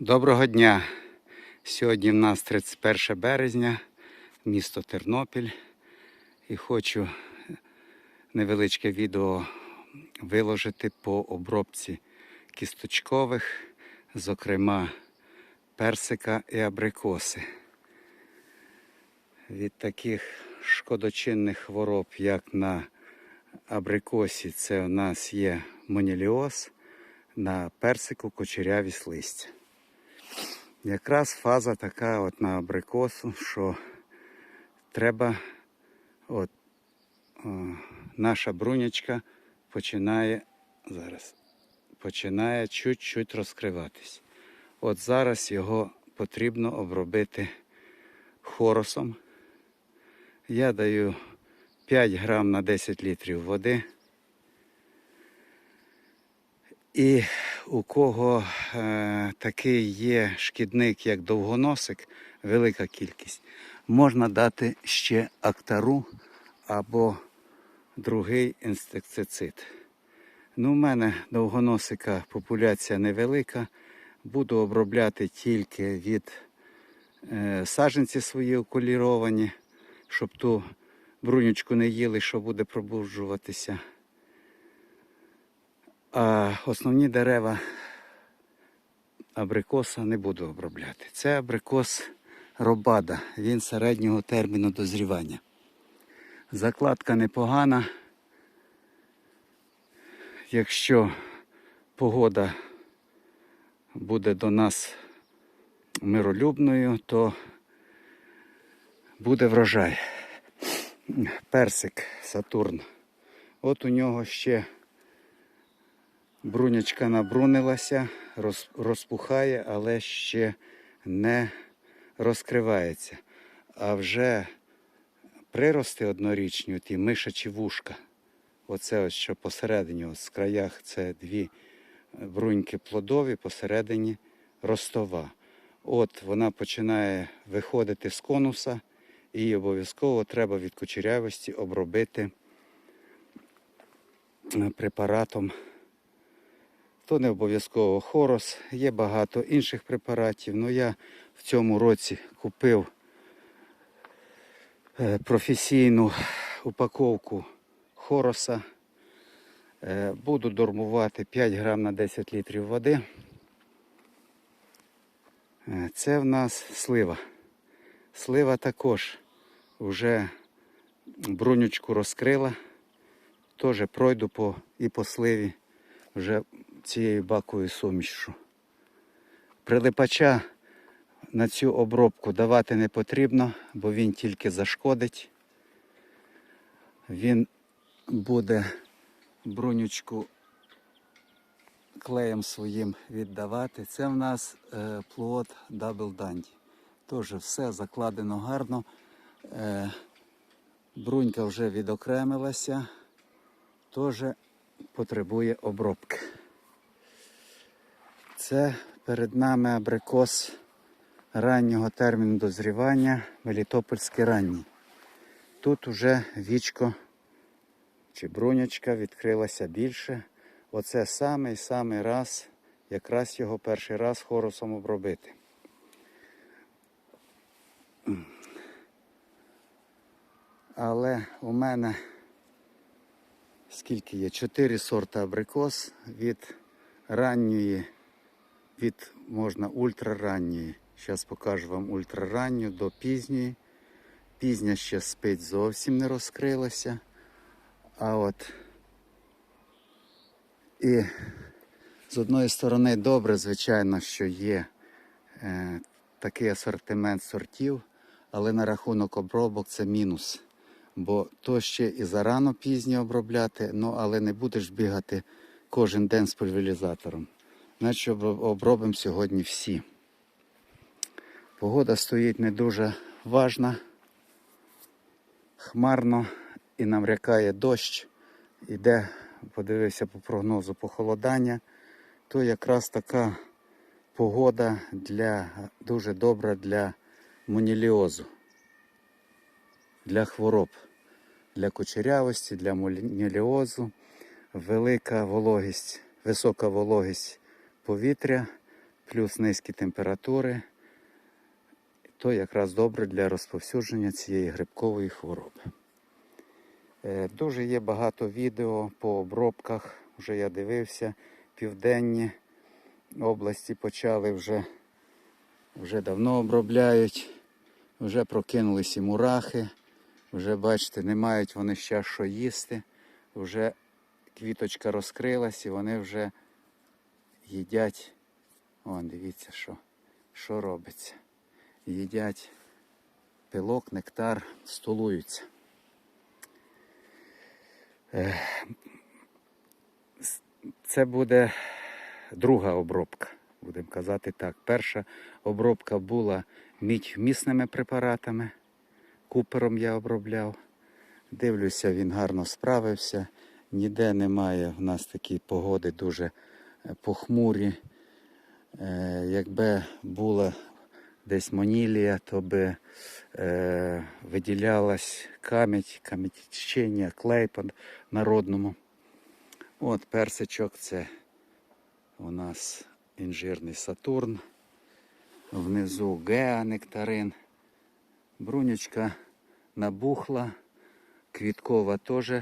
Доброго дня! Сьогодні в нас 31 березня, місто Тернопіль. І хочу невеличке відео виложити по обробці кісточкових, зокрема персика і абрикоси. Від таких шкодочинних хвороб, як на абрикосі, це у нас є моніліоз, на персику кучерявість листя. Якраз фаза така от на абрикосу, що треба, от о, наша брунячка починає зараз починає чуть-чуть розкриватись. От зараз його потрібно обробити хоросом. Я даю 5 грам на 10 літрів води. І у кого е, такий є шкідник, як довгоносик, велика кількість, можна дати ще актару або другий інсектицид. Ну, у мене довгоносика популяція невелика. Буду обробляти тільки від е, саджанці свої окуліровані, щоб ту брунючку не їли, що буде пробуджуватися. А основні дерева абрикоса не буду обробляти. Це абрикос робада, він середнього терміну дозрівання. Закладка непогана. Якщо погода буде до нас миролюбною, то буде врожай. Персик Сатурн. От у нього ще брунячка набрунилася, роз- розпухає, але ще не розкривається. А вже прирости однорічні, ті мишачі вушка. Оце ось що посередині, ось з краях це дві бруньки плодові, посередині ростова. От вона починає виходити з конуса, і обов'язково треба від кучерявості обробити е, препаратом. То не обов'язково хорос, є багато інших препаратів. Ну я в цьому році купив е, професійну упаковку хороса. Е, Буду дормувати 5 грам на 10 літрів води. Е, Це в нас слива. Слива також вже брунючку розкрила. Теж пройду по, і по сливі вже цією баковою сумішю. Прилипача на цю обробку давати не потрібно, бо він тільки зашкодить. Він буде брунючку клеєм своїм віддавати. Це в нас е, плод Double Dandy. Теж все закладено гарно. Е, брунька вже відокремилася, теж потребує обробки. Це перед нами абрикос раннього терміну дозрівання, Мелітопольський ранній. Тут уже вічко чи брунячка відкрилася більше. Оце самий-самий раз, якраз його перший раз хорусом обробити. Але у мене скільки є? Чотири сорти абрикос від ранньої, від можна ультраранньої. Зараз покажу вам ультраранню до пізньої. Пізня ще спить зовсім не розкрилася. А от і з одної сторони добре, звичайно, що є е, такий асортимент сортів, але на рахунок обробок це мінус. Бо то ще і зарано пізньо обробляти, ну але не будеш бігати кожен день з пульверізатором. Обро- обробимо сьогодні всі. Погода стоїть не дуже важна, хмарно і намрякає дощ. Іде, подивився по прогнозу похолодання, то якраз така погода для, дуже добра для моніліозу, для хвороб, для кучерявості, для моніліозу, велика вологість, висока вологість повітря плюс низькі температури, то якраз добре для розповсюдження цієї грибкової хвороби. Е, Дуже є багато відео по обробках. Вже я дивився. Південні області почали вже, вже давно обробляють. Вже прокинулись і мурахи. Вже бачите, не мають вони ще що їсти. Вже квіточка розкрилась і вони вже їдять. Вон, дивіться, що, що робиться. Їдять пилок, нектар, столуються. Це буде друга обробка, будемо казати так. Перша обробка була мідь-вмісними препаратами. Купером я обробляв. Дивлюся, він гарно справився. Ніде немає в нас такі погоди дуже похмурі. Е, якби була десь монілія, то би е, виділялась кам'ять, кам'ятчення, клей по народному. От персичок це у нас інжирний Сатурн. Внизу Геа нектарин. Брунечка набухла. Квіткова теж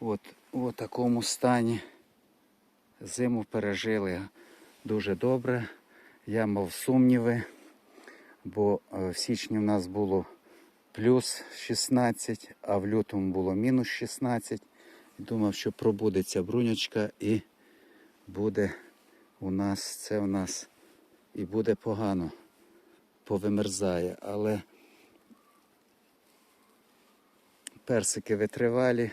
от у такому стані. Зиму пережили дуже добре. Я мав сумніви, бо е, в січні в нас було плюс 16, а в лютому було мінус 16. Думав, що пробудеться брунячка і буде у нас, це у нас і буде погано, повимерзає. Але персики витривалі,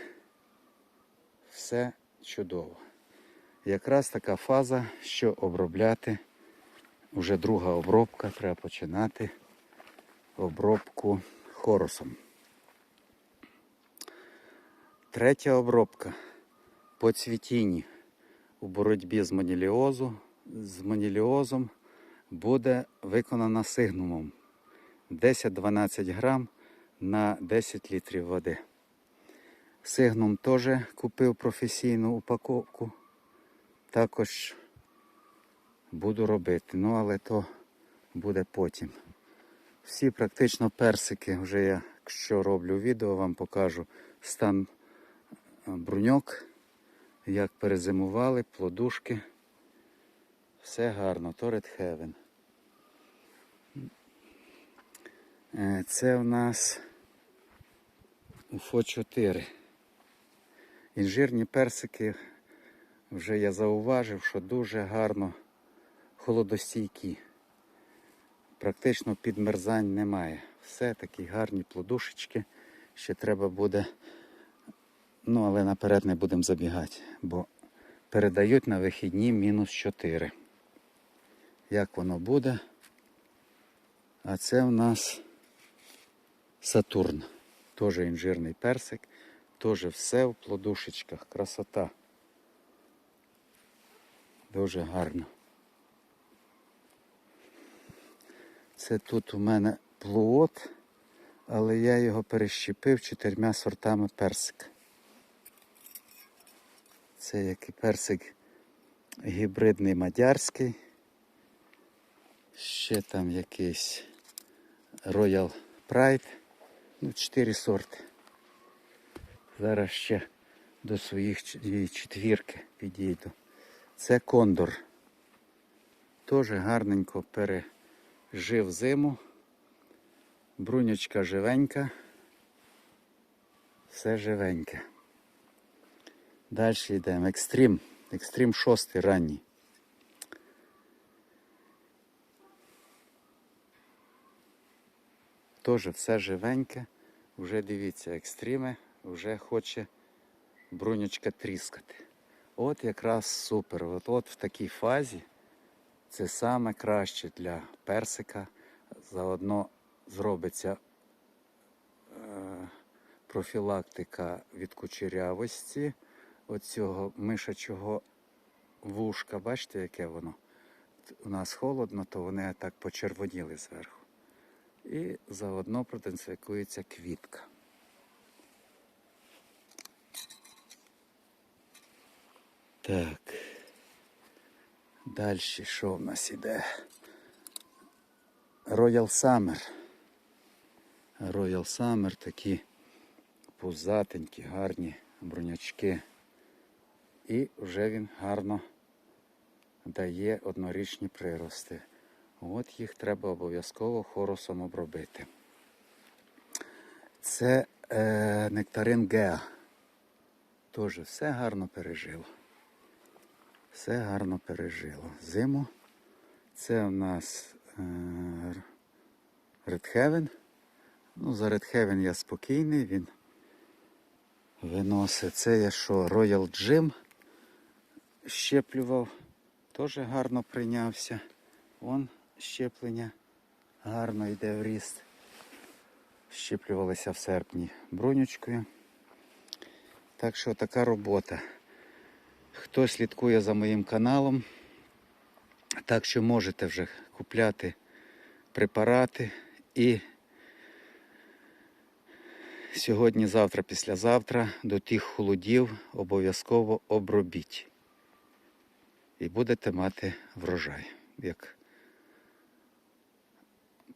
все чудово. Якраз така фаза, що обробляти, вже друга обробка, треба починати обробку хорусом. Третя обробка по цвітінні у боротьбі з маніліозу, з маніліозом буде виконана сигнумом 10-12 грам на 10 літрів води. Сигнум теж купив професійну упаковку. Також буду робити, ну але то буде потім. Всі практично персики, вже я якщо роблю відео, вам покажу стан бруньок, як перезимували, плодушки. Все гарно, то Red. Е, Це у нас УФО 4. Інжирні персики вже я зауважив, що дуже гарно холодостійкі. Практично підмерзань немає. Все такі гарні плодушечки. Ще треба буде Ну, але наперед не будемо забігати, бо передають на вихідні мінус 4. Як воно буде? А це у нас Сатурн. Теж інжирний персик. Теж все в плодушечках. Красота. Дуже гарно. Це тут у мене плуот, але я його перещепив чотирма сортами персика. Це який персик гібридний мадярський. Ще там якийсь Royal Pride. Ну, чотири сорти. Зараз ще до своїх четвірки підійду. Це кондор. Теж гарненько пережив зиму. Брунячка живенька. Все живеньке. Далі йдемо. Екстрім. Екстрім шостий ранній. Теж все живеньке. Вже дивіться, екстріми вже хоче брунячка тріскати. От якраз супер. От, от в такій фазі це саме краще для персика. Заодно зробиться е, профілактика від кучерявості оцього мишачого вушка. Бачите, яке воно? У нас холодно, то вони так почервоніли зверху. І заодно продезінфікується квітка. Так. Далі що в нас іде? Royal Summer. Royal Summer такі пузатенькі, гарні брунячки. І вже він гарно дає однорічні прирости. От їх треба обов'язково хорусом обробити. Це е, нектарин Геа. Теж все гарно пережило. Все гарно пережило. Зиму. Це у нас е, Heaven. Ну, за Heaven я спокійний, він виносить. Це я що, Royal Gym щеплював. Теж гарно прийнявся. Вон щеплення гарно йде в ріст. Щеплювалися в серпні брунючкою. Так що така робота. Хто слідкує за моїм каналом, так що можете вже купляти препарати і сьогодні, завтра, післязавтра до тих холодів обов'язково обробіть. І будете мати врожай, як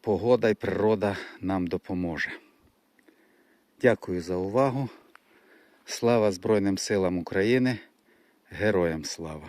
погода і природа нам допоможе. Дякую за увагу. Слава Збройним силам України. Героям слава!